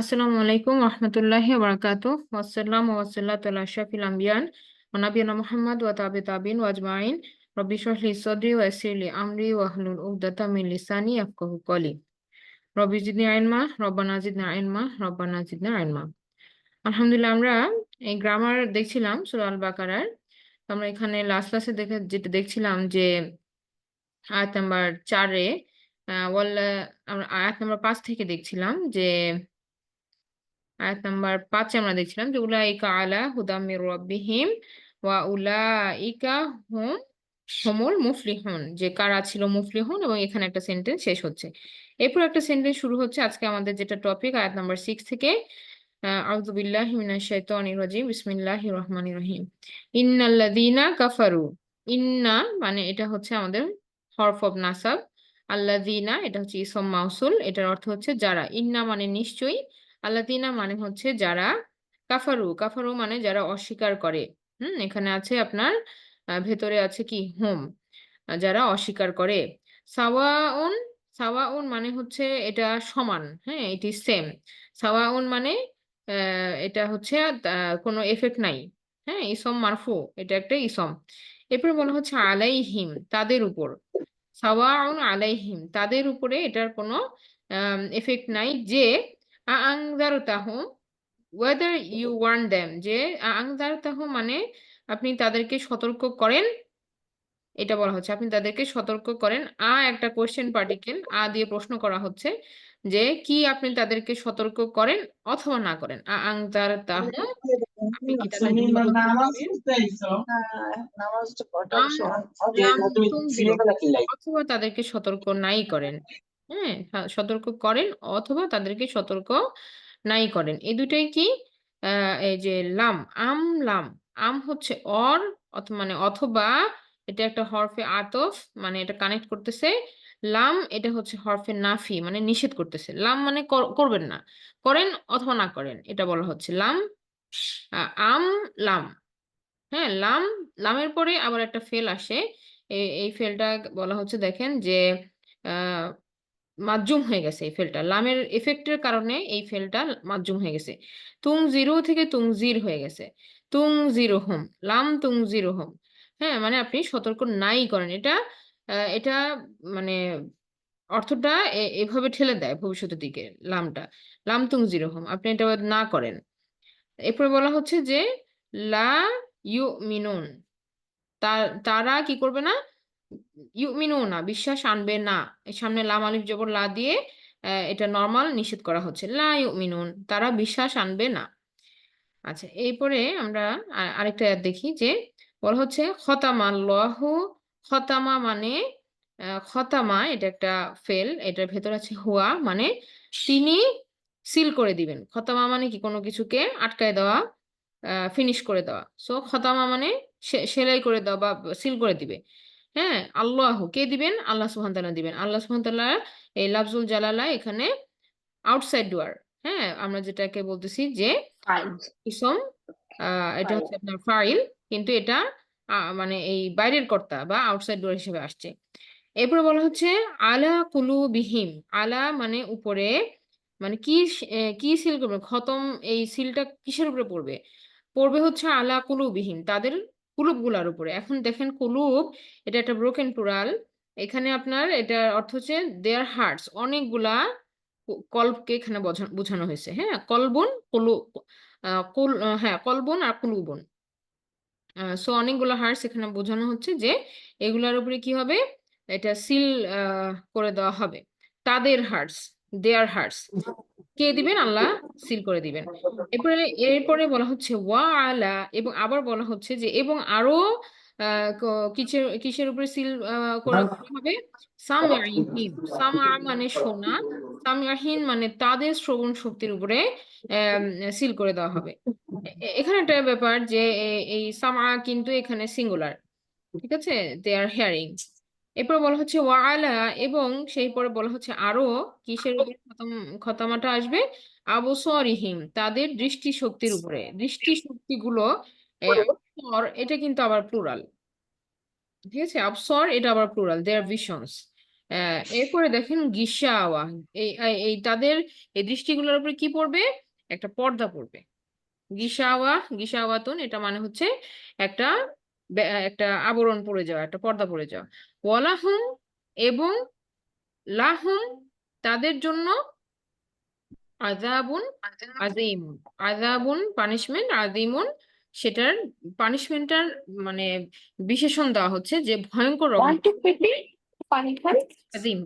আসসালামু আলাইকুম রহমতুল্লাহি বারাকাতু ওয়াসসালাম ওয়াসাল্লাতু আলা আশরাফিল আম্বিয়ান ওয়া নাবিয়িনা মুহাম্মদ ওয়া তাবি তাবিন ওয়া আজমাইন রব্বি ইশরাহ লি ওয়া ইয়াসসির আমরি ওয়া হুলুল উকদাতাম মিন লিসানি ইয়াফকাহু কওলি রব্বি জিদনি ইলমা রব্বানা জিদনা ইলমা রব্বানা জিদনা ইলমা আলহামদুলিল্লাহ আমরা এই গ্রামার দেখছিলাম, সূরা বাকারার আমরা এখানে লাস্ট ক্লাসে দেখে যেটা দেখছিলাম যে আয়াত নাম্বার চারে ওয়াল্লা আমরা আয়াত নাম্বার পাঁচ থেকে দেখছিলাম যে আয়াত নাম্বার পাঁচে আমরা দেখছিলাম যে, উলাইকা আলা হুদাম মির রাব্বিহিম ওয়া উলাইকা হুম হুমুল মুফলিহুন। যে কারা ছিল মুফলিহুন এবং এখানে একটা সেন্টেন্স শেষ হচ্ছে। এরপর একটা সেন্টেন্স শুরু হচ্ছে। আজকে আমাদের যেটা টপিক আয়াত নাম্বার সিক্স থেকে আউযু বিল্লাহি মিনাশ শাইতানির রাজিম। বিসমিল্লাহির রহমানির রহিম। ইন্নাল্লাযীনা কাফারু। ইন্না মানে এটা হচ্ছে আমাদের হরফ অফ নাসাব। আল্লাযীনা, এটা হচ্ছে ইসম মাউসুল। এটার অর্থ হচ্ছে যারা। ইন্না মানে নিশ্চয়ই আল্লাযীনা মানে হচ্ছে যারা কাফারু। কাফারু মানে যারা অস্বীকার করে। হুম, এখানে আছে আপনার ভেতরে আছে কি? হোম যারা অস্বীকার করে। সাওয়াউন সাওয়াউন মানে হচ্ছে এটা সমান। হ্যাঁ এটি সেম সাওয়াউন মানে এটা হচ্ছে কোনো এফেক্ট নাই। হ্যাঁ ইসম মারফু, এটা একটা ইসম। এরপরে বলা হচ্ছে আলাইহিম, তাদের উপর। সাওয়াউন আলাইহিম, তাদের উপরে এটার কোনো এফেক্ট নাই যে আংজারতাহুম ওয়েদার ইউ ওয়ার্ন দেম যে আংজারতাহুম মানে আপনি তাদেরকে সতর্ক করেন এটা বলা হচ্ছে। আপনি তাদেরকে সতর্ক করেন। আ একটা কোয়েশ্চেন পার্টিকেল আ দিয়ে প্রশ্ন করা হচ্ছে যে কি আপনি তাদেরকে সতর্ক করেন অথবা না করেন? আ আপনি কি তাদেরকে অথবা তাদেরকে সতর্ক নাই করেন। হ্যাঁ সতর্ক করেন অথবা তাদেরকে সতর্ক নাই করেন। এই দুটাই কি? এই যে লাম, আম লাম, আম হচ্ছে অর মানে অথবা এটা একটা হরফে আতফ মানে এটা কানেক্ট করতেছে। লাম এটা হচ্ছে হরফে নাফি মানে নিষেধ করতেছে। লাম মানে কর- করবেন না। করেন অথবা না করেন, এটা বলা হচ্ছে। লাম আম লাম হ্যাঁ লাম, লামের পরে আবার একটা ফেল আসে। এই ফেলটা বলা হচ্ছে, দেখেন যে মাজুম হয়ে গেছে এই ফেলটা লামের এফেক্টের কারণে এই ফেলটা মাজুম হয়ে গেছে। তুং জিরো থেকে তুং জির হয়ে গেছে। তুং জিরো হোম লাম তুং জিরো হোম হ্যাঁ মানে আপনি সতর্ক নাই করেন। এটা এটা মানে অর্থটা এভাবে ঠেলে দেয় ভবিষ্যতের দিকে লামটা। লাম তুং জিরো হোম আপনি এটা না করেন। এরপরে বলা হচ্ছে যে লা ইউ মিনুন তারা কি করবে না? ইউ না, বিশ্বাস আনবে না। এই সামনে লাম আলিফ জবর লা দিয়ে এটা নর্মাল নিষেধ করা হচ্ছে। লা ইউ মিনুন তারা বিশ্বাস আনবে না। আচ্ছা এরপরে আমরা আরেকটা দেখি যে, বলা হচ্ছে খতামা আল্লাহু খতামা মানে খতামা, এটা একটা ফেল, এটার ভেতর আছে হুয়া মানে তিনি সিল করে দিবেন। খতামা মানে কি? কোনো কিছুকে আটকায় দেওয়া ফিনিশ করে দেওয়া। সো খতামা মানে সেলাই করে দেওয়া বা, সিল করে দিবে। হ্যাঁ? আল্লাহ কে দিবেন? আল্লাহ সুবহান তাআলা দিবেন। আল্লাহ তাআলা এই লাফজুল জালালা এখানে আউটসাইড ডোয়ার হ্যাঁ? আমরা যেটাকে বলতেছি যে ইসম এটা হচ্ছে আপনার ফাইল কিন্তু এটা মানে এই বাইরের কর্তা বা আউটসাইড ডোর হিসেবে আসছে। এরপরে বলা হচ্ছে আলা কুলুবিহিম আলা মানে উপরে মানে কি কি সিল করবে? খতম এই সিলটা কিসের উপরে পড়বে? পড়বে হচ্ছে আলা কুলুবিহিম তাদের কুলুবগুলার উপরে। এখন দেখেন কুলুপ, এটা একটা ব্রোকেন প্লুরাল এখানে আপনার এটার অর্থ হচ্ছে দেয়ার হার্টস অনেকগুলা ক- কল্বকে এখানে বোঝা- বোঝানো হয়েছে হ্যাঁ? কলবুন, কুলু কুল হ্যাঁ কলবুন আর কুলুবুন সো অনেকগুলো হার্টস এখানে বোঝানো হচ্ছে যে এগুলার উপরে কি হবে? এটা সিল করে দেওয়া হবে। তাদের হার্টস দেয়ার হার্টস কে দিবেন? আল্লাহ সিল করে দিবেন। এরপরে এরপরে বলা হচ্ছে ওয়া আলা এবং আবার বলা হচ্ছে যে এবং আরও কিসের কিসের উপরে সিল করা হবে? সামঈহিম সামা মানে শোনা সামঈহিন মানে তাদের শ্রবণ শক্তির উপরে সিল করে দেওয়া হবে। এখানে একটা ব্যাপার যে এই সামা কিন্তু এখানে সিঙ্গুলার ঠিক আছে? দে আর হিয়ারিং এরপর বলা হচ্ছে ওয়ালা এবং সেই পরে বলা হচ্ছে আরও কিসের উপরে খতম খতমাটা আসবে? আবসরিহিম তাদের দৃষ্টি শক্তির উপরে। দৃষ্টি শক্তিগুলো এ, আবসর এটা কিন্তু আবার প্লুরাল। ঠিক আছে? আবসর এটা আবার প্লুরাল। দেয়ার ভিশনস এরপরে দেখেন গিসাওয়া। এই এই তাদের এই দৃষ্টিগুলোর উপরে কি পড়বে? একটা পর্দা পড়বে। গিসাওয়া গিসাওয়াতুন এটা মানে হচ্ছে একটা একটা আবরণ পড়ে যাওয়া একটা পর্দা পড়ে যাওয়া। ওয়ালাহুম এবং লাহুম তাদের জন্য আযাবুন আজিমুন আযাবুন পানিশমেন্ট আজিমুন সেটার পানিশমেন্টটার মানে বিশেষণ দেওয়া হচ্ছে যে ভয়ঙ্কর আজিম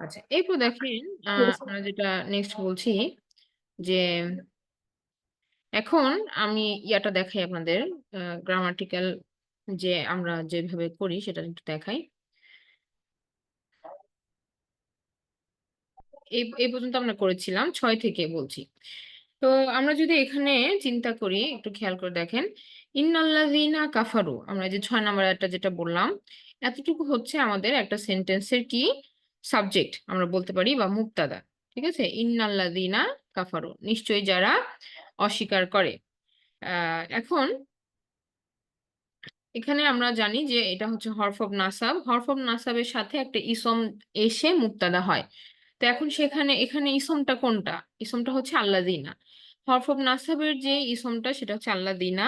আচ্ছা এরপর দেখেন আহ, আমরা যেটা নেক্সট বলছি যে এখন আমি ইয়াটা দেখাই আপনাদের গ্রামাটিক্যাল যে আমরা যেভাবে করি সেটা একটু দেখাই। এই পর্যন্ত আমরা করেছিলাম ছয় থেকে বলছি। তো আমরা যদি এখানে চিন্তা করি, একটু খেয়াল করে দেখেন। ইন্নাল্লাযীনা কাফারু, আমরা যে ছয় নম্বর একটা যেটা বললাম, এতটুকু হচ্ছে আমাদের একটা সেন্টেন্সের কি? সাবজেক্ট আমরা বলতে পারি বা মুক্তাদা, ঠিক আছে? ইন্নাল্লাযীনা কাফারু, নিশ্চয়ই যারা অস্বীকার করে। এখন এখানে আমরা জানি যে এটা হচ্ছে হরফ অফ নাসাব। হরফ অফ নাসাবের সাথে একটা ইসম এসে মুক্তাদা হয়। তো এখন সেখানে, এখানে ইসমটা কোনটা? ইসমটা হচ্ছে আল্লাযিনা হরফ অফ নাসাবের যে ইসমটা, সেটা হচ্ছে আল্লাযিনা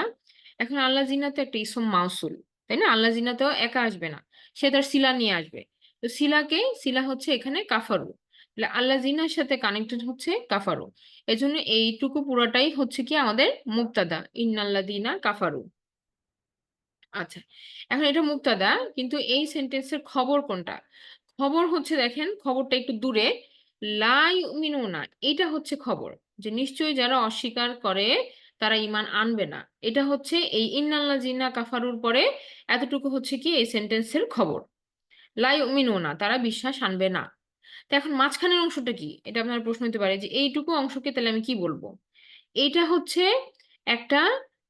এখন আল্লাযিনা তো একটা ইসম মাউসুল, তাই না? আল্লাযিনাতেও একা আসবে না, সে তার শিলা নিয়ে আসবে। তো সিলাকে শিলা হচ্ছে এখানে কাফারু। তাহলে আল্লাযিনার সাথে কানেক্টেড হচ্ছে কাফারু। এজন্য এইটুকু পুরোটাই হচ্ছে কি আমাদের মুক্তাদা ইন্নাল্লাযিনা কাফারু। আচ্ছা এখন এটা মুক্তাদা, কিন্তু এই সেন্টেন্সের খবর কোনটা? খবর হচ্ছে দেখেন, খবরটা একটু দূরে লাই মিনুনা এটা হচ্ছে খবর, যে নিশ্চয়ই যারা অস্বীকার করে, তারা ইমান আনবে না। এটা হচ্ছে এই ইন্নাল্লা জিন্না কাফারুর পরে এতটুকু হচ্ছে কি এই সেন্টেন্সের খবর। লাই মিনুনা তারা বিশ্বাস আনবে না। তো এখন মাঝখানের অংশটা কি? এটা আপনার প্রশ্ন হতে পারে যে এইটুকু অংশকে তাহলে আমি কি বলব? এইটা হচ্ছে একটা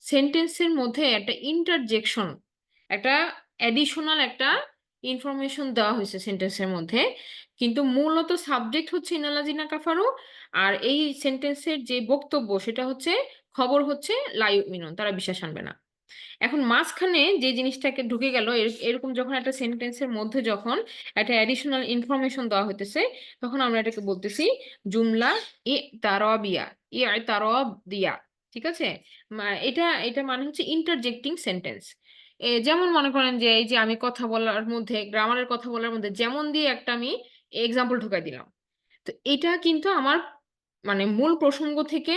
সেন্টেন্সের মধ্যে একটা ইন্টারজেকশন একটা অ্যাডিশনাল একটা ইনফরমেশন দেওয়া হয়েছে সেন্টেন্সের মধ্যে। কিন্তু মূলত সাবজেক্ট হচ্ছে ইনালাজিনা কাফারু, আর এই সেন্টেন্সের যে বক্তব্য সেটা হচ্ছে খবর হচ্ছে লাইউ মিনন, তারা বিশ্বাস আনবে না। এখন মাঝখানে যে জিনিসটাকে ঢুকে গেল, এর- এরকম যখন একটা সেন্টেন্সের মধ্যে যখন একটা অ্যাডিশনাল ইনফরমেশন দেওয়া হইতেছে, তখন আমরা এটাকে বলতেছি, জুমলা ই তারবিয়া ই তারবিয়া। ঠিক আছে? এটা এটা মানে হচ্ছে ইন্টারজেক্টিং সেন্টেন্স যেমন মনে করেন যে, এই যে আমি কথা বলার মধ্যে গ্রামারের কথা বলার মধ্যে যেমন দিয়ে একটা আমি এক্সাম্পল ঢুকাই দিলাম, তো এটা কিন্তু আমার মানে মূল প্রসঙ্গ থেকে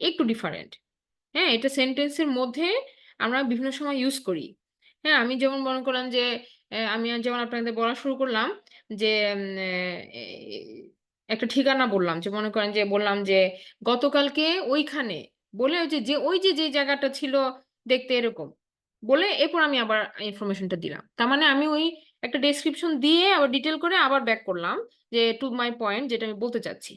একটু ডিফারেন্ট হ্যাঁ এটা সেন্টেন্সের মধ্যে আমরা বিভিন্ন সময় ইউজ করি। হ্যাঁ আমি যেমন মনে করলাম যে আমি যেমন আপনাদের বলা শুরু করলাম যে একটা ঠিকানা বললাম, যে মনে করেন যে, বললাম যে, গতকালকে ওইখানে বলে ওই যে ওই যে যে জায়গাটা ছিল দেখতে এরকম। বলে এরপর আমি আবার ইনফরমেশনটা দিলাম। তার মানে আমি ওই একটা ডেসক্রিপশন দিয়ে আবার ডিটেল করে আবার ব্যাক করলাম যে টু মাই পয়েন্ট যেটা আমি বলতে চাচ্ছি।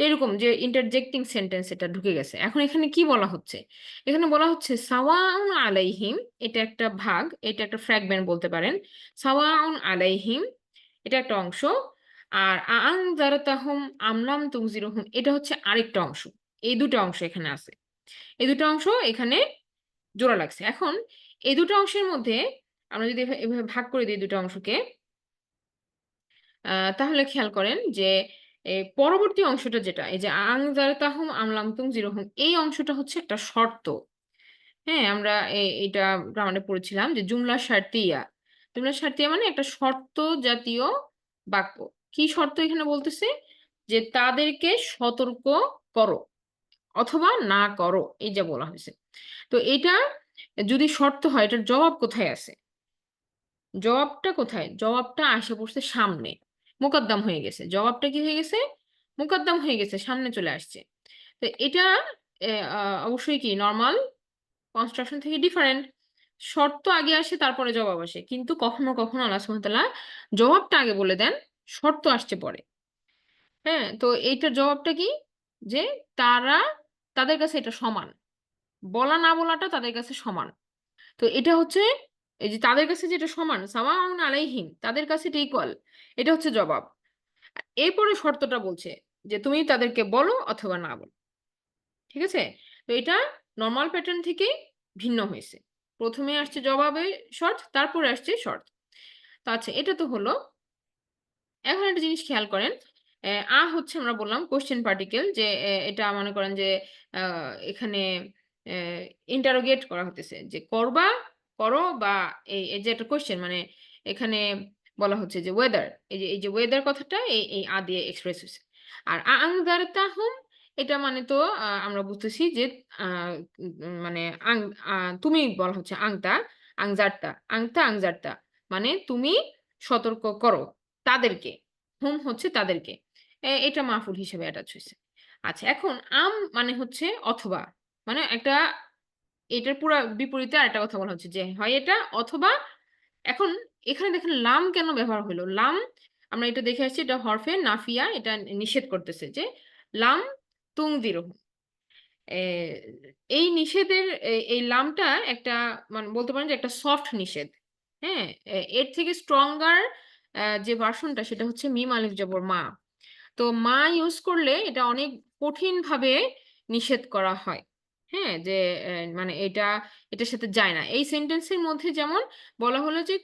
এরকম যে ইন্টারজেক্টিং সেন্টেন্স এটা ঢুকে গেছে। এখন এখানে কি বলা হচ্ছে? এখানে বলা হচ্ছে, সাওয়াউন আলাইহিম, এটা একটা ভাগ, এটা একটা ফ্র্যাগমেন্ট বলতে পারেন। সাওয়াউন আলাইহিম, এটা একটা অংশ। আর আন জারাতাহুম আমলাম তুমজিরুহুম, এটা হচ্ছে আরেকটা অংশ। এই দুটো অংশ এখানে আছে। এই দুটো অংশ এখানে জোড়া লাগছে। এখন এই দুটো অংশের মধ্যে আমরা যদি এভাবে ভাগ করে দিই দুটো অংশকে তাহলে খেয়াল করেন যে পরবর্তী অংশটা যেটা, এই যে আং জারাতাহুম আমলাম তুমজিরুহুম এই অংশটা হচ্ছে একটা শর্ত। হ্যাঁ আমরা এটা গ্রামারে পড়েছিলাম যে জুমলা শার্তিয়া জুমলা শার্তিয়া মানে একটা শর্ত জাতীয় বাক্য। কি শর্ত এখানে বলতেছে? যে তাদেরকে সতর্ক করো। অথবা না করো, এই যা বলা হয়েছে। তো এটা যদি শর্ত হয়, এটার জবাব কোথায় আছে? জবাবটা কোথায়? জবাবটা আসে পড়ছে সামনে। মোকদ্দম হয়ে গেছে। জবাবটা কি হয়ে গেছে? মোকদ্দম হয়ে গেছে, সামনে চলে আসছে। তো এটা অবশ্যই কি নর্মাল কনস্ট্রাকশন থেকে ডিফারেন্ট শর্ত আগে আসে, তারপরে জবাব আসে। কিন্তু কখনো কখনো আল্লাহ জবাবটা আগে বলে দেন, শর্ত আসছে পরে। হ্যাঁ তো এইটার জবাবটা কি? যে তারা তাদের কাছে এটা সমান। বলা না বলাটা তাদের কাছে সমান। তো এটা হচ্ছে, এই যে তাদের কাছে যেটা সমান, সাওয়াউন আলাইহিম, তাদের কাছে এটা ইকুয়াল এটা হচ্ছে জবাব। এরপরে শর্তটা বলছে যে তুমি তাদেরকে বলো অথবা না বলো। ঠিক আছে? তো এটা নর্মাল প্যাটার্ন থেকে ভিন্ন হয়েছে। প্রথমে আসছে জবাবে শর্ত, তারপরে আসছে শর্ত। তো আচ্ছা এটা তো হলো। এখন একটা জিনিস খেয়াল করেন। আ হচ্ছে আমরা বললাম কোশ্চেন পার্টিকেল যে এটা মনে করেন যে এখানে ইন্টারোগেট করা হইতেছে যে করবা, করো বা এই, যে একটা কোয়েশ্চেন মানে এখানে বলা হচ্ছে যে ওয়েদার এই যে, এই যে ওয়েদার কথাটা এই, এই আ দিয়ে এক্সপ্রেস হইছে। আর আ আনজারতাহুম এটা মানে তো আমরা বুঝতেছি যে মানে আ তুমি বলা হচ্ছে আংতা, আংজারতা, আংতা, আংজারতা মানে তুমি সতর্ক করো তাদেরকে। হুম হচ্ছে তাদেরকে। এটা মাফুল হিসেবে অ্যাটাচ হয়েছে আচ্ছা এখন আম মানে হচ্ছে অথবা। মানে একটা, এটার পুরো বিপরীতে আরেকটা কথা বলা হচ্ছে যে, হয় এটা অথবা, এখন এখানে দেখেন লাম কেন ব্যবহার হলো লাম, আমরা এটা দেখে আসছি, এটা হরফে নাফিয়া, এটা নিষেধ করতেছে যে, লাম। এ, এই নিষেধের এই লামটা একটা মানে বলতে পারেন যে একটা সফট নিষেধ। হ্যাঁ? এর থেকে স্ট্রঙ্গার যে ভার্সনটা সেটা হচ্ছে মিম আলিফ জবর মা। তো মা ইউজ করলে এটা অনেক কঠিনভাবে নিষেধ করা হয়। হ্যাঁ? যে মানে এটা এটার সাথে যায় না। এই সেন্টেন্সের মধ্যে যেমন বলা হলো যে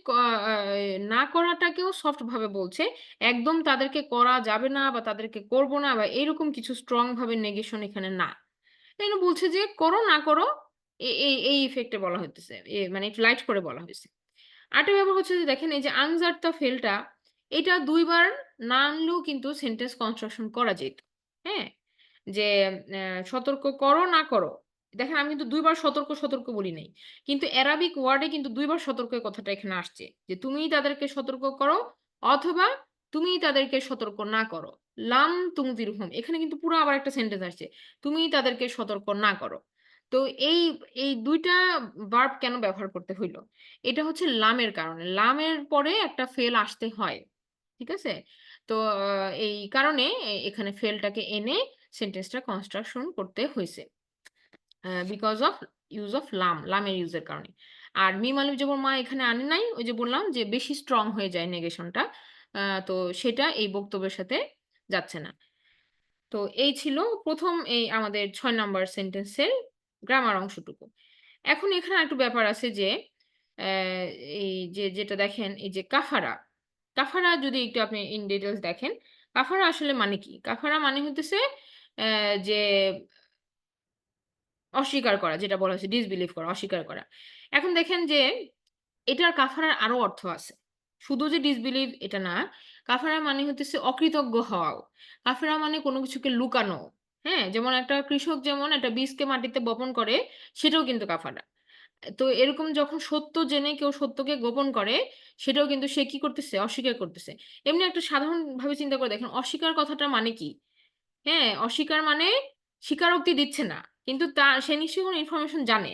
না করাটাকেও সফট ভাবে বলছে। একদম তাদেরকে করা যাবে না বা তাদেরকে করব না বা এরকম কিছু স্ট্রং ভাবে নেগেশন এখানে না। এখানে বলছে যে করো না করো এই, এই ইফেক্টে বলা হইতেছে। মানে একটু লাইট করে বলা হইছে। আরেকটা ব্যাপার হচ্ছে যে দেখেন এই যে আনজারতা ফেলটা এটা ২ বার না আনলেও কিন্তু সেন্টেন্স কনস্ট্রাকশন করা যেত। হ্যাঁ? যে সতর্ক করো না করো। দেখেন আমি কিন্তু ২ বার সতর্ক, সতর্ক বলি নাই। কিন্তু অ্যারাবিক ওয়ার্ড কিন্তু ২ বার সতর্কের কথাটা এখানে আসছে। যে তুমিই তাদেরকে সতর্ক করো অথবা তুমিই তাদেরকে সতর্ক না করো। লাম তুনযিরহুম এখানে কিন্তু পুরো আবার একটা সেন্টেন্স আসছে। তুমি তাদেরকে সতর্ক না করো। তো এই, এই ২ টা ভার্ব কেন ব্যবহার করতে হইল? এটা হচ্ছে লামের কারণে। লামের পরে একটা ফেল আসতে হয়। ঠিক আছে? তো এই কারণে এখানে ফেলটাকে এনে সেন্টেন্সটা কনস্ট্রাকশন করতে হয়েছে বিকজ অফ ইউজ অফ লাম, লামের ইউজের কারণে। আর মিম আলিফ জবর মা এখানে আনে নাই। ওই যে বললাম যে বেশি স্ট্রং হয়ে যায় নেগেশনটা। তো সেটা এই বক্তব্যের সাথে যাচ্ছে না। তো এই ছিল প্রথম এই আমাদের ছয় নম্বর সেন্টেন্সের গ্রামার অংশটুকু। এখন এখানে আরেকটু ব্যাপার আছে যে এই যে যেটা দেখেন এই যে কাফারা। কাফারা যদি একটু আপনি ইন ডিটেইলস দেখেন, কাফারা আসলে মানে কি? কাফারা মানে হইতেছে অ্যা যে অস্বীকার করা যেটা বলা হয়েছে ডিসবিলিভ করা, অস্বীকার করা। এখন দেখেন যে এটার কাফারার আরও অর্থ আছে। শুধু যে ডিসবিলিভ এটা না। কাফারা মানে হইতেছে অকৃতজ্ঞ হওয়াও। কাফারা মানে কোনো কিছুকে লুকানো। হ্যাঁ? যেমন একটা কৃষক যেমন একটা বীজকে মাটিতে বপন করে সেটাও কিন্তু কাফারা। তো এরকম যখন সত্য জেনে কেউ সত্যকে গোপন করে সেটাও কিন্তু সে কি করতেছে? অস্বীকার করতেছে। এমনি একটা সাধারণভাবে চিন্তা করে দেখেন অস্বীকার কথাটা মানে কি? হ্যাঁ? অস্বীকার মানে স্বীকারোক্তি দিচ্ছে না। কিন্তু তা সে নিশ্চয়ই কোনো ইনফরমেশন জানে।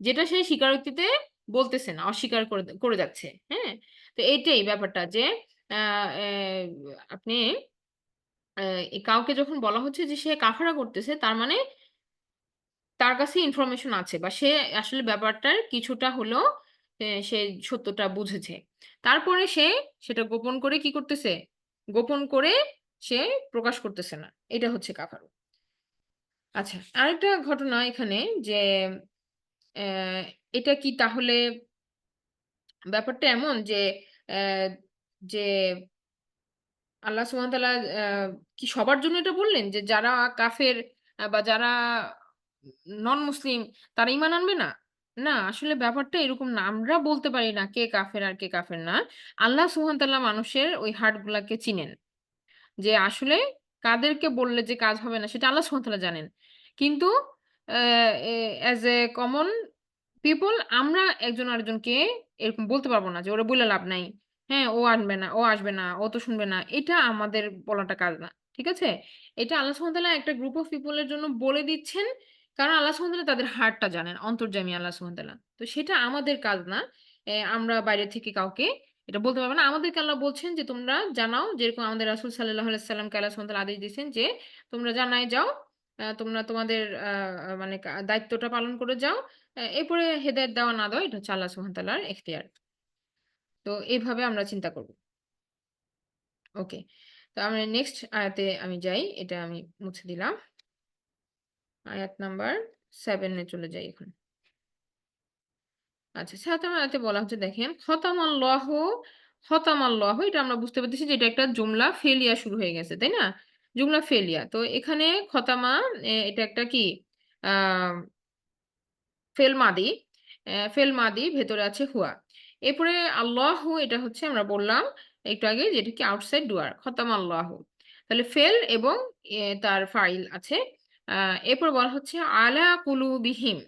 যেটা সে স্বীকারোক্তিতে বলতেছে না, অস্বীকার করে করে যাচ্ছে। হ্যাঁ? তো এইটাই ব্যাপারটা যে আপনি কাউকে যখন বলা হচ্ছে যে সে কাফারা করতেছে তার মানে তার কাছে ইনফরমেশন আছে বা সে আসলে ব্যাপারটার কিছুটা হলেও সে সত্যটা বুঝেছে। তারপরে সে সেটা গোপন করে কি করতেছে? গোপন করে সে প্রকাশ করতেছে না। এটা হচ্ছে কাফারু। আচ্ছা, আরেকটা ঘটনা এখানে যে এটা কি তাহলে ব্যাপারটা এমন যে যে আল্লাহ ওয়া কি সবার জন্য এটা বললেন? যে যারা কাফের বা যারা নন মুসলিম তারা ইমান আনবে না? না, আসলে ব্যাপারটা এরকম না। আমরা বলতে পারি না কে কাফের আর কে কাফের না। আল্লাহ ওয়া তাআলা মানুষের ওই হার্ট গুলাকে চিনেন। যে আসলে কাদেরকে বললে যে কাজ হবে না সেটা আল্লাহ ওয়া তাআলা জানেন। কিন্তু অ্যা এ কমন পিপল আমরা একজন আরেকজনকে এরকম বলতে পারব না যে ওরা বলে লাভ নাই। হ্যাঁ, ও আনবে না, ও আসবে না, ও তো শুনবে না। এটা আমাদের বলাটা কাজ না। ঠিক আছে? এটা আল্লাহ ওয়া তাআলা একটা গ্রুপ অফ পিপলের জন্য বলে দিচ্ছেন। কারণ আল্লাহ সুবহানাহু তাদের হার্টটা জানেন। অন্তর্যামী আল্লাহ সুবহানাহু তো সেটা আমাদের কাজ না। আমরা বাইরে থেকে কাউকে এটা বলতে পারবে না। আমাদেরকে আল্লাহ বলছেন যে, তোমরা জানাও যেরকম আমাদের রাসূল আলাইহি সাল্লামকে আল্লাহ সুবহানাহু আদেশ দিয়েছেন যে, তোমরা জানায় যাও। তোমরা তোমাদের মানে দায়িত্বটা পালন করে যাও। এরপরে হেদায়ত দেওয়া না দেওয়া এটা হচ্ছে আল্লাহ তাআলার এখতিয়ার। তো এইভাবে আমরা চিন্তা করব। ওকে। তো আমরা নেক্সট আয়াতে আমি যাই। এটা আমি মুছে দিলাম। আয়াত নাম্বার 7 এ চলে যাই এখন। আচ্ছা ৭ নম্বর আয়াতে বলা হচ্ছে দেখেন, খতামাল্লাহু খতাম আল্লাহ এটা আমরা বুঝতে পারতেছি যে এটা একটা জুমলা ফেলিয়া শুরু হয়ে গেছে তাই না? জুমলা ফেলিয়া। তো এখানে খতামা এটা একটা কি? আহ ফেল মাদি ফেল মাদি ভেতরে আছে হুয়া। এরপরে আল্লাহ এটা হচ্ছে আমরা বললাম একটু আগে যেটা কি আউটসাইড ডুয়ার খতাম আল্লাহ তাহলে ফেল এবং তার ফাইল আছে। এরপর বলা হচ্ছে, আলা কুলুবিহিম।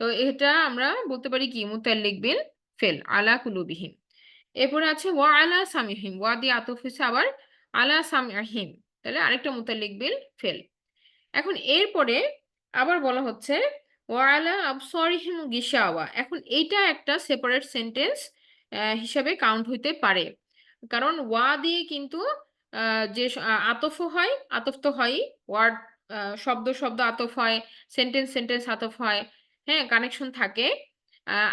তো এটা আমরা বলতে পারি কি? মুতাল্লিক বিল ফেল, আলা কুলুবিহিম। এরপরে আছে, ওয়া আলা সামিহিম, ওয়া দিয়ে আতফ আবার আলা সামিহিম। তাহলে আরেকটা মুতাল্লিক বিল ফেল। এখন এরপরে আবার বলা হচ্ছে ওয়ালা আবসরিহিম গিসাওয়া এখন এইটা একটা সেপারেট সেন্টেন্স হিসাবে কাউন্ট হইতে পারে। কারণ ওয়া দিয়ে কিন্তু যে আতফ হয়, আতফ তো হয় ওয়ার্ড শব্দ শব্দ আতফ হয় সেন্টেন্স সেন্টেন্স আতফ হয় হ্যাঁ কানেকশন থাকে।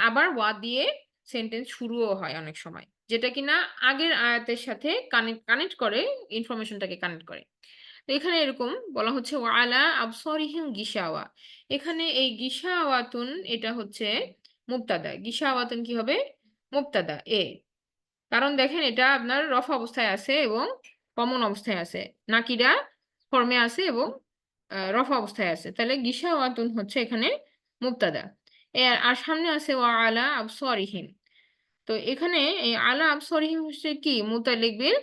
আবার ওয়া দিয়ে সেন্টেন্স শুরুও হয় অনেক সময়, যেটা কিনা আগের আয়াতের সাথে কানেক্ট কানেক্ট করে ইনফরমেশনটাকে কানেক্ট করে। তো এখানে এরকম বলা হচ্ছে ওয়ালা আবসরিহিম গিসাওয়া এখানে এই গিশাওয়াতুন, এটা হচ্ছে মুক্তাদা গিশাওয়াতুন কি হবে? মুক্তাদা এ। কারণ দেখেন, এটা আপনার রফ অবস্থায় আছে এবং কমন অবস্থায় আছে। নাকিরা ফর্মে আছে এবং রফ অবস্থায় আছে। তাহলে গিশাওয়াতুন হচ্ছে এখানে মুক্তাদা আর সামনে আছে ওয়া আলা আবসরিহিম। তো এখানে এই আলা আবসরিহিম হচ্ছে কি? মুতালিক বিল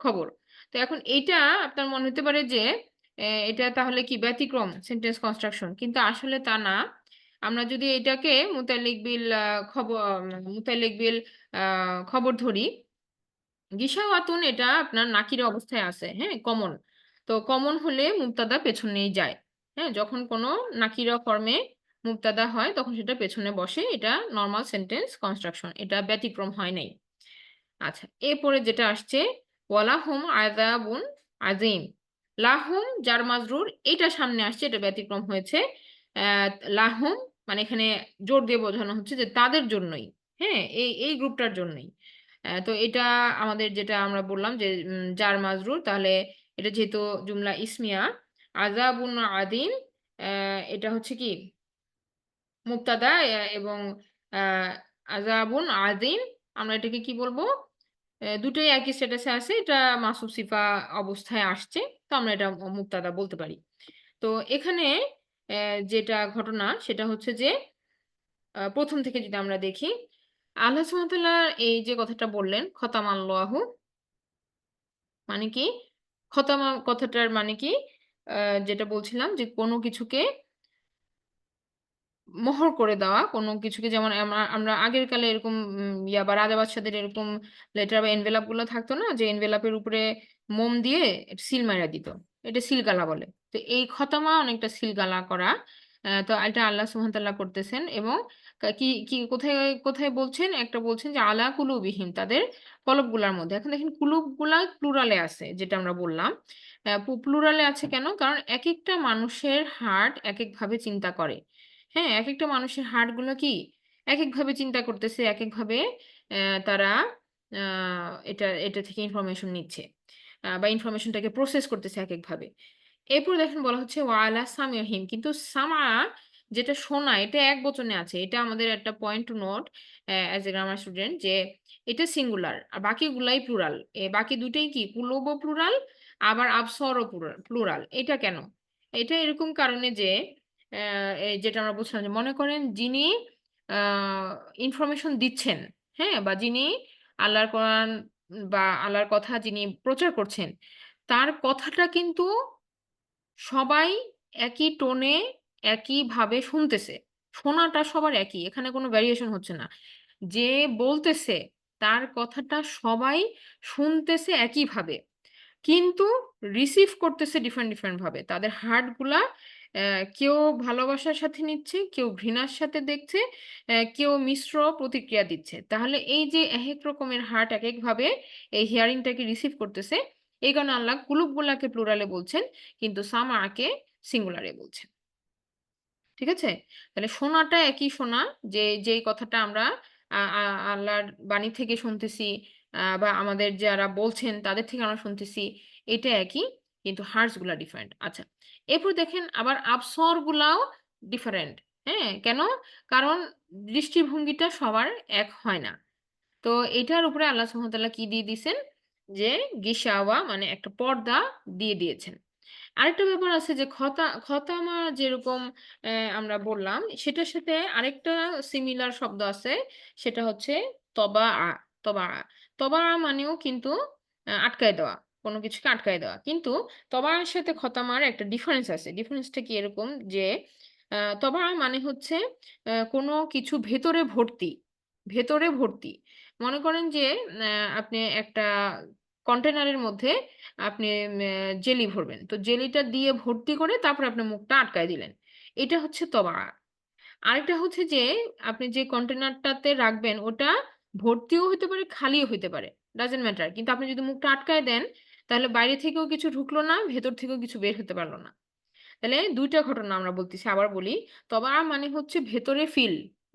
খবর। তো এখন এইটা আপনার মনে হতে পারে যে এটা তাহলে কি ব্যতিক্রম সেন্টেন্স কনস্ট্রাকশন কিন্তু আসলে তা না। আমরা যদি এটাকে মুতালিক বিল খবর মুতালিক বিল খবর ধরি গিসাওয়াতুন এটা আপনার নাকির অবস্থায় আছে হ্যাঁ কমন তো কমন হলে মুক্তাদা পেছনেই যায়। হ্যাঁ যখন কোনো নাকিরা ফর্মে মুক্তাদা হয়, তখন সেটা পেছনে বসে। এটা নর্মাল সেন্টেন্স কনস্ট্রাকশন এটা ব্যতিক্রম হয় নাই। আচ্ছা এরপরে যেটা আসছে, ওয়ালাহুম আযাবুন আজিম লাহুম যার মাজরুর, এটা সামনে আসছে, এটা ব্যতিক্রম হয়েছে। লাহুম মানে এখানে জোর দিয়ে বোঝানো হচ্ছে যে তাদের জন্যই। হ্যাঁ এই এই গ্রুপটার জন্যই। তো এটা আমাদের যেটা আমরা বললাম যে যার মাজরুর, তাহলে এটা যেহেতু জুমলা ইসমিয়া আজাবুন আদিম এটা হচ্ছে কি? মুক্তাদা এবং আজাবুন আদিম আমরা এটাকে কি বলব? দুটোই একই স্ট্যাটাসে আছে, এটা মাসুব সিফা অবস্থায় আসছে, তো আমরা এটা মুক্তাদা বলতে পারি। তো এখানে যেটা ঘটনা, সেটা হচ্ছে যে প্রথম থেকে যদি আমরা দেখি, আল্লাহ এই যে কথাটা বললেন খতাম আল্লাহ মানে কি? খতামা কথাটার মানে কি? যেটা বলছিলাম যে কোনো কিছুকে মোহর করে দেওয়া, কোনো কিছুকে যেমন আমরা আগের কালে এরকম ইয়া বা রাজা বাদশাদের এরকম লেটার বা এনভেলাপগুলো থাকতো না যে এনভেলাপের উপরে মোম দিয়ে সিল মারা দিত। এটা সিলগালা বলে। তো এই খতমা অনেকটা সিলগালা করা তো এটা আল্লাহ সুহামতাল্লাহ করতেছেন এবং কি কি কোথায় কোথায় বলছেন? একটা বলছেন যে, আলা কুলুবিহীন তাদের কলবগুলার মধ্যে। এখন দেখেন কুলুবগুলা প্লুরালে আছে, যেটা আমরা বললাম। প্লুরালে আছে কেন? কারণ এক একটা মানুষের হার্ট এক এক ভাবে চিন্তা করে। হ্যাঁ এক একটা মানুষের হার্টগুলো কি? এক একভাবে চিন্তা করতেছে এক একভাবে তারা এটা এটা থেকে ইনফরমেশন নিচ্ছে বা ইনফরমেশনটাকে প্রসেস করতেছে এক একভাবে এরপর দেখেন বলা হচ্ছে ওয়ালা সামিহিম কিন্তু সামা যেটা শোনা, এটা এক বচনে আছে, এটা আমাদের একটা point to note as a grammar student যে এটা সিঙ্গুলার আর বাকিগুলাই প্লুরাল এ বাকি দুটোই কি? পুলবও প্লুরাল আবার আবসরও প্লুরাল এটা কেন? এটা এরকম কারণে যে যেটা আমরা বলছিলাম যে মনে করেন যিনি ইনফরমেশন দিচ্ছেন হ্যাঁ বা যিনি আল্লাহর কোরআন বা আল্লাহর কথা যিনি প্রচার করছেন, তার কথাটা কিন্তু সবাই একই টোনে একইভাবে শুনতেছে। শোনাটা সবার একই, এখানে কোনো ভ্যারিয়েশন হচ্ছে না। যে বলতেছে তার কথাটা সবাই শুনতেছে একইভাবে, কিন্তু রিসিভ করতেছে ডিফারেন্ট ডিফারেন্ট ভাবে। তাদের হার্টগুলা কেউ ভালোবাসার সাথে নিচ্ছে, কেউ ঘৃণার সাথে দেখছে কেউ মিশ্র প্রতিক্রিয়া দিচ্ছে। তাহলে এই যে এক এক রকমের হার্ট এক একভাবে এই হিয়ারিংটাকে রিসিভ করতেছে, এই কারণে আল্লাহ কুলুবগুলাকে প্লুরালে বলছেন, কিন্তু সামাকে সিঙ্গুলারে বলছেন। ঠিক আছে? তাহলে শোনাটা একই শোনা যে, যেই কথাটা আমরা আল্লাহর বাণী থেকে শুনতেছি বা আমাদের যারা বলছেন তাদের থেকে আমরা শুনতেছি, এটা একই কিন্তু হার্টসগুলা ডিফারেন্ট আচ্ছা এরপর দেখেন আবার আবসর গুলাও ডিফারেন্ট হ্যাঁ? কেন? কারণ দৃষ্টিভঙ্গিটা সবার এক হয় না। তো এটার উপরে আল্লাহ ওয়া কি দিয়ে দিছেন? যে গিসাওয়া মানে একটা পর্দা দিয়ে দিয়েছেন। আরেকটা ব্যাপার আছে যে খতা খতামা যেরকম আমরা বললাম সেটার সাথে আরেকটা সিমিলার শব্দ আছে। সেটা হচ্ছে তবাআ, তবা তবা মানেও কিন্তু আটকায় দেওয়া। কোনো কিছুকে আটকায় দেওয়া। কিন্তু তবাআর সাথে খতামার একটা ডিফারেন্স আছে। ডিফারেন্সটা কি এরকম যে তবা মানে হচ্ছে কোনো কিছু ভেতরে ভর্তি, ভেতরে ভর্তি। মনে করেন যে আপনি একটা কন্টেইনারের মধ্যে আপনি জেলি ভরবেন। তো জেলিটা দিয়ে ভর্তি করে তারপরে আপনি মুখটা আটকায় দিলেন। এটা হচ্ছে তবা আরেকটা হচ্ছে যে আপনি যে কন্টেইনারটাতে রাখবেন ওটা ভর্তিও হইতে পারে, খালিও হইতে পারে। Doesn't matter. কিন্তু আপনি যদি মুখটা আটকায় দেন তাহলে বাইরে থেকেও কিছু ঢুকলো না, ভেতর থেকেও কিছু বের হতে পারল না। তাহলে দুইটা ঘটনা আমরা বলতেছি। আবার বলি, তবা মানে হচ্ছে ভেতরে ফিল,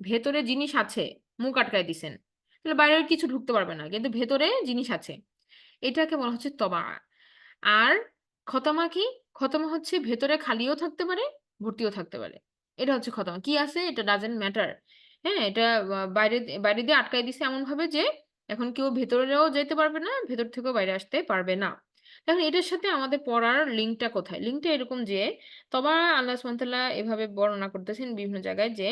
ভেতরে জিনিস আছে, মুখ আটকায় দিছেন। তাহলে বাইরের কিছু ঢুকতে পারবে না। কিন্তু ভেতরে জিনিস আছে। এটাকে বলা হচ্ছে তবাআ। আর খতামা কি? খতমা হচ্ছে ভেতরে খালিও থাকতে পারে, ভর্তিও থাকতে পারে। এটা হচ্ছে খতামা। কি আছে? এটা ডাজন্ট ম্যাটার। হ্যাঁ? এটা বাইরে বাইরে দিয়ে আটকায় দিছে এমনভাবে যে এখন কেউ ভেতরেও যেতে পারবে না, ভেতর থেকেও বাইরে আসতে পারবে না। এখন এটার সাথে আমাদের পড়ার লিঙ্কটা কোথায়? লিঙ্কটা এরকম যে তবা আল্লাহ তাআলা এভাবে বর্ণনা করতেছেন বিভিন্ন জায়গায় যে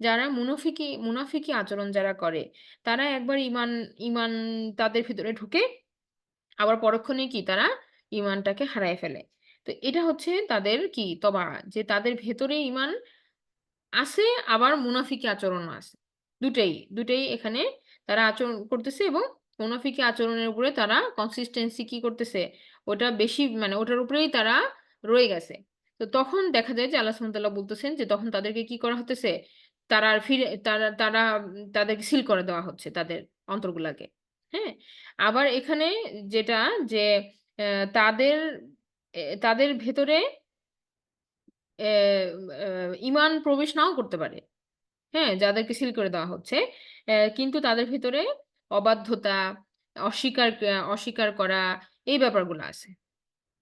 যারা মুনাফিকি মুনাফিকি আচরণ যারা করে তারা একবার ইমান ইমান তাদের ভিতরে ঢুকে আবার পরক্ষণে কি তারা ঈমানটাকে হারায় ফেলে। তো এটা হচ্ছে তাদের কি তবা যে তাদের ভেতরে ঈমান আছে আবার মুনাফিকি আচরণও আছে। দুটাই, দুটাই এখানে তারা আচরণ করতেছে এবং মুনাফিকি আচরণের উপরে তারা কনসিস্টেন্সি কি করতেছে? ওটা বেশি মানে ওটার উপরেই তারা রয়ে গেছে। তো তখন দেখা যায় যে আল্লাহ তাআলা বলতেছেন যে তখন তাদেরকে কি করা হতেছে? তারা ফিরে তারা তারা তাদেরকে সিল করে দেওয়া হচ্ছে তাদের অন্তরগুলাকে। হ্যাঁ? আবার এখানে যেটা যে তাদের তাদের ভেতরে অ্যা প্রবেশ নাও করতে পারে। হ্যাঁ? যাদেরকে সিল করে দেওয়া হচ্ছে। কিন্তু তাদের ভেতরে অবাধ্যতা, অস্বীকার অস্বীকার করা এই ব্যাপারগুলো আছে।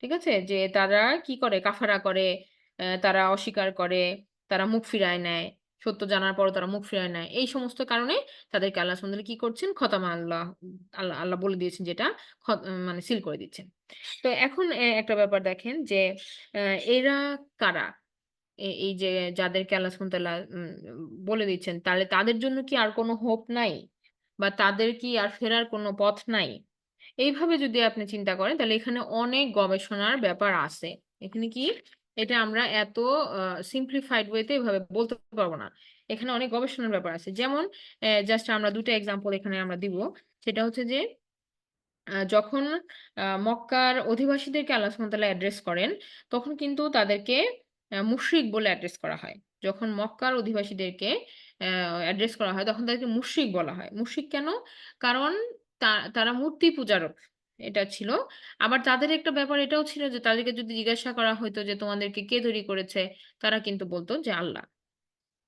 ঠিক আছে? যে তারা কি করে? কাফারা করে, তারা অস্বীকার করে, তারা মুখ ফিরায় নেয়। সত্য জানার পরও তারা মুখ ফিরায় নেয়। এই সমস্ত কারণে তাদেরকে আল্লাহ তাআলা কি করছেন? খতামা আল্লাহ আল্লাহ আল্লাহ বলে দিয়েছেন যেটা মানে সিল করে দিচ্ছেন। তো এখন একটা ব্যাপার দেখেন যে এরা কারা? এই যে যাদেরকে আল্লাহ উম, বলে দিচ্ছেন, তাহলে তাদের জন্য কি আর কোনো হোপ নাই? বা তাদের কি আর ফেরার কোন পথ নাই? এইভাবে যদি আপনি চিন্তা করেন, তাহলে এখানে অনেক গবেষণার ব্যাপার আছে। এখানে কি এটা আমরা এত সিম্পলিফাইড ওয়ে তে এভাবে বলতে পারব না। এখানে অনেক গবেষণার ব্যাপার আছে। যেমন জাস্ট আমরা ২ টা এক্সাম্পল এখানে আমরা দিব। সেটা হচ্ছে যে যখন মক্কার অধিবাসীদেরকে আল্লাহ তাআলা অ্যাড্রেস করেন, তখন কিন্তু তাদেরকে মুশরিক বলে অ্যাড্রেস করা হয়। যখন মক্কার অধিবাসীদেরকে অ্যা অ্যাড্রেস করা হয় তখন তাদেরকে মুশরিক বলা হয়। মুশরিক কেন? কারণ তারা মূর্তি পূজারক। এটা ছিল। আবার তাদের একটা ব্যাপার এটাও ছিল যে তাদেরকে যদি জিজ্ঞাসা করা হইতো যে তোমাদেরকে কে তৈরি করেছে? তারা কিন্তু বলত যে আল্লাহ।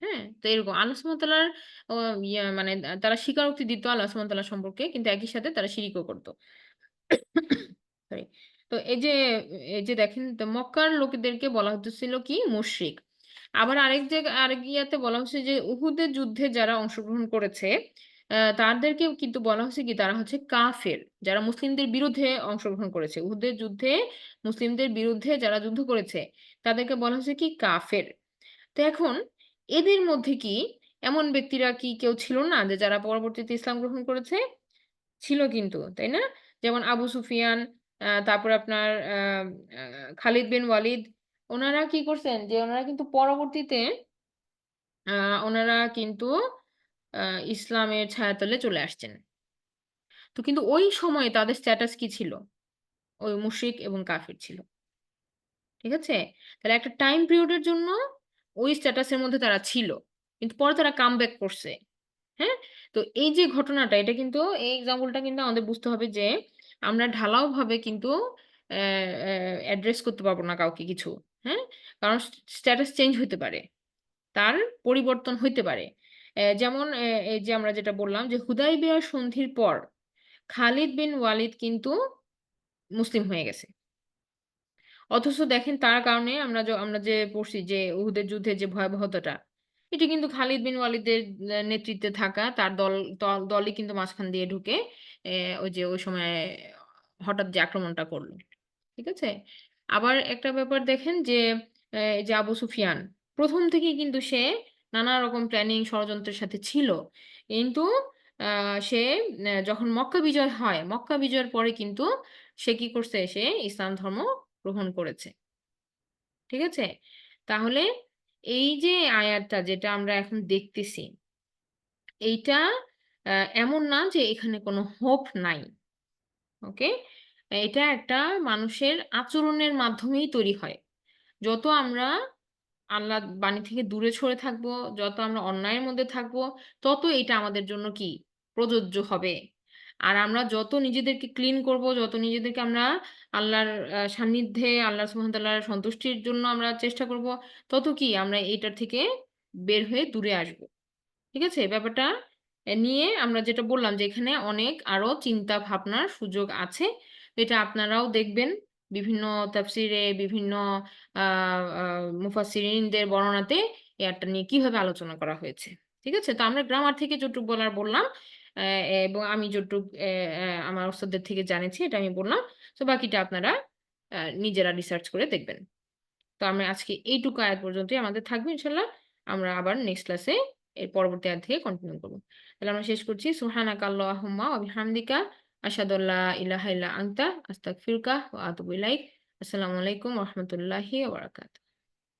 হ্যাঁ? তো এরকম আল্লাহ ইয়া মানে তারা স্বীকারোক্তি দিত আল্লাহ সুবহানাহু সম্পর্কে, কিন্তু একই সাথে তারা শিরিকও করত। সরি। তো এই যে এই যে দেখেন মক্কার লোকেদেরকে বলা হতেছিল কি? মুশরিক। আবার আরেক জায়গায় আরেক ইয়াতে বলা হচ্ছে যে উহুদের যুদ্ধে যারা অংশগ্রহণ করেছে তাদেরকেও কিন্তু বলা হচ্ছে কি? তারা হচ্ছে কাফের। যারা মুসলিমদের বিরুদ্ধে অংশগ্রহণ করেছে। উহুদের যুদ্ধে মুসলিমদের বিরুদ্ধে যারা যুদ্ধ করেছে তাদেরকে বলা হচ্ছে কি? কাফের। তো এখন এদের মধ্যে কি এমন ব্যক্তিরা কি কেউ ছিল না যে যারা পরবর্তীতে ইসলাম গ্রহণ করেছে? ছিল কিন্তু, তাই না? যেমন আবু সুফিয়ান, তারপরে আপনার খালিদ বিন ওয়ালিদ ওনারা কি করছেন? যে ওনারা কিন্তু পরবর্তীতে আ উনারা কিন্তু ইসলামের ছায়াতলে চলে আসছেন। তো কিন্তু ওই সময়ে তাদের স্ট্যাটাস কি ছিল? ওই মুশরিক এবং কাফির ছিল। ঠিক আছে? তাহলে একটা টাইম পিরিয়ড এর জন্য ওই স্ট্যাটাস এর মধ্যে তারা ছিল। কিন্তু পরে তারা কাম ব্যাক করছে। হ্যাঁ? তো এই যে ঘটনাটা, এটা কিন্তু এই এক্সাম্পলটা কিন্তু আমাদের বুঝতে হবে যে, আমরা ঢালাওভাবে কিন্তু অ্যা অ্যা অ্যাড্রেস করতে পারব না কাউকে কিছু। হ্যাঁ? কারণ স্ট্যাটাস চেঞ্জ হইতে পারে। তার পরিবর্তন হইতে পারে। যেমন এই যে আমরা যেটা বললাম যে হুদায়বিয়ার সন্ধির পর খালিদ বিন ওয়ালিদ কিন্তু মুসলিম হয়ে গেছে। অথচ দেখেন তার কারণে আমরা আমরা যে পড়ছি যে উহুদের যুদ্ধে যে ভয়াবহতাটা। এটা কিন্তু খালিদ বিন ওয়ালিদের নেতৃত্বে থাকা তার দল দল, দলই কিন্তু মাঝখান দিয়ে ঢুকে ওই যে ওই সময় হঠাৎ যে আক্রমণটা করল ঠিক আছে? আবার একটা ব্যাপার দেখেন যে আবু সুফিয়ান, প্রথম থেকেই কিন্তু সে নানা রকম প্ল্যানিং ষড়যন্ত্রের সাথে ছিল। কিন্তু সে যখন মক্কা বিজয় হয়, মক্কা বিজয়ের পরে কিন্তু সে কি করছে? সে ইসলাম ধর্ম গ্রহণ করেছে। ঠিক আছে? তাহলে এই যে আয়াতটা যেটা আমরা এখন দেখতেছি এইটা এমন না যে এখানে কোনো হোপ নাই। ওকে? এটা একটা মানুষের আচরণের মাধ্যমেই তৈরি হয়। যত আমরা আল্লাহর বাণী থেকে দূরে সরে থাকব, যত আমরা অন্যায়ের মধ্যে থাকব, তত এটা আমাদের জন্য কি? প্রযোজ্য হবে। আর আমরা যত নিজেদেরকে ক্লিন করব, যত নিজেদেরকে আমরা আল্লাহর সান্নিধ্যে আল্লাহ তাআলার সন্তুষ্টির জন্য আমরা চেষ্টা করব, তত কি আমরা এটার থেকে বের হয়ে দূরে আসব। ঠিক আছে? ব্যাপারটা নিয়ে আমরা যেটা বললাম যে এখানে অনেক আরও চিন্তা ভাবনার সুযোগ আছে। এটা আপনারাও দেখবেন বিভিন্ন তাফসিরে, বিভিন্ন মুফাসসিরিনদের বর্ণনাতে এই নিয়ে কীভাবে আলোচনা করা হয়েছে। ঠিক আছে? তো আমরা গ্রামার থেকে যতটুক বলার বললাম। এবং আমি যতটুক আমার ওস্তাদদের থেকে জেনেছি, এটা আমি বললাম। তো বাকিটা আপনারা নিজেরা রিসার্চ করে দেখবেন। তো আমরা আজকে এইটুকু আয়াত পর্যন্তই আমাদের থাকবে ইনশাআল্লাহ। আমরা আবার নেক্সট ক্লাসে এর পরবর্তী আয়াত থেকে কন্টিনিউ করব তাহলে আমরা শেষ করছি। সুবহানাকা আল্লাহুম্মা ওয়া আল্লা ইলাহা ইল্লা আংতা আস্তাক ফিরকা ও ইলাইক। আসসালামু আলাইকুম রহমতুল্লাহি ওবরাকাতু।